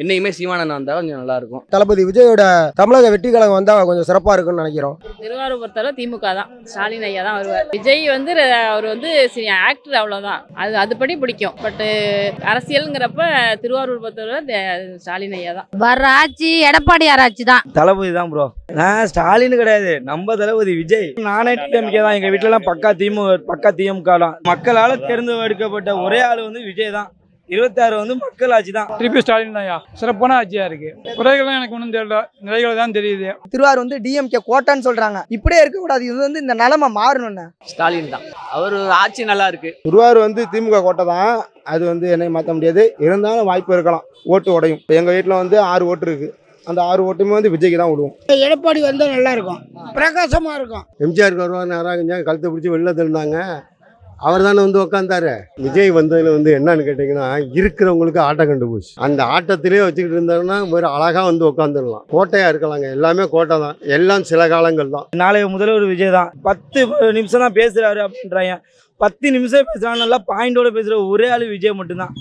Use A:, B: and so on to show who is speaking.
A: இன்னைக்குமே சீமானன் வந்தா கொஞ்சம் நல்லா இருக்கும்
B: தளபதி விஜயோட தமிழக வெற்றி கழகம் வந்தா கொஞ்சம் சிறப்பா இருக்கும்னு நினைக்கிறோம்.
C: திருவாரூர் பொறுத்தவரை திமுக தான். ஸ்டாலின் ஐயா தான் வருவார். விஜய் வந்து அவர் வந்து ஆக்டர் அவ்வளோதான் அது அதுபடி பிடிக்கும். பட்டு அரசியலுங்கிறப்ப திருவாரூர் பொறுத்தவரை ஸ்டாலின் ஐயா தான்.
D: வர்ற ஆட்சி எடப்பாடியார் ஆட்சி தான்.
E: தளபதி தான் ப்ரோ நான் ஸ்டாலின் கிடையாது. நம்ம தளபதி விஜய். நானே டிஎம்கே தான். எங்க வீட்டுல எல்லாம் பக்கா திமுக பக்கா திமுக தான். மக்களால தேர்ந்தெடுக்கப்பட்ட ஒரே ஆள் வந்து விஜய் தான். இருபத்தாறு வந்து மக்கள் ஆட்சி தான்.
F: திருப்பி ஸ்டாலின் தான்யா சிறப்பான ஆட்சியா இருக்கு. குறைகள்லாம் எனக்கு ஒன்றும் தெரியல. நிறைகள் தான் தெரியுது.
G: திருவாரூர் வந்து டிஎம்கே கோட்டான்னு சொல்றாங்க. இப்படியே இருக்கக்கூடாது. இது வந்து இந்த நிலைமை மாறணும்னு.
A: ஸ்டாலின் தான். அவர் ஆட்சி நல்லா இருக்கு.
H: திருவாரூர் வந்து திமுக கோட்டை தான். அது வந்து என்னை மாற்ற முடியாது. இருந்தாலும் வாய்ப்பு இருக்கலாம். ஓட்டு உடையும். எங்கள் வீட்டில் வந்து ஆறு ஓட்டு இருக்கு. அந்த ஆறு ஓட்டுமே வந்து விஜய்க்கு தான் விடுவோம்.
G: எடப்பாடி வந்தால் நல்லா இருக்கும். பிரகாசமா இருக்கும்.
H: எம்ஜிஆருக்கு வருவார். நேராக கழுத்தை பிடிச்சி வெளில தள்ளினாங்க. அவர் தானே வந்து உட்காந்தாரு விஜய் வந்ததுல வந்து என்னன்னு கேட்டிங்கன்னா இருக்கிறவங்களுக்கு ஆட்டம் கண்டு போச்சு அந்த ஆட்டத்திலே வச்சுக்கிட்டு இருந்தாருன்னா ஒரு அழகாக வந்து உட்காந்துடலாம் கோட்டையாக இருக்கலாங்க. எல்லாமே கோட்டை தான். எல்லாம் சில காலங்கள் தான்.
E: நாளைய முதல்வர் விஜய் தான். பத்து நிமிஷம் தான் பேசுறாரு அப்படின்றாங்க. பத்து நிமிஷம் பேசுறாங்க நல்லா பாயிண்டோட பேசுற ஒரே ஆளு விஜய் மட்டும்தான்.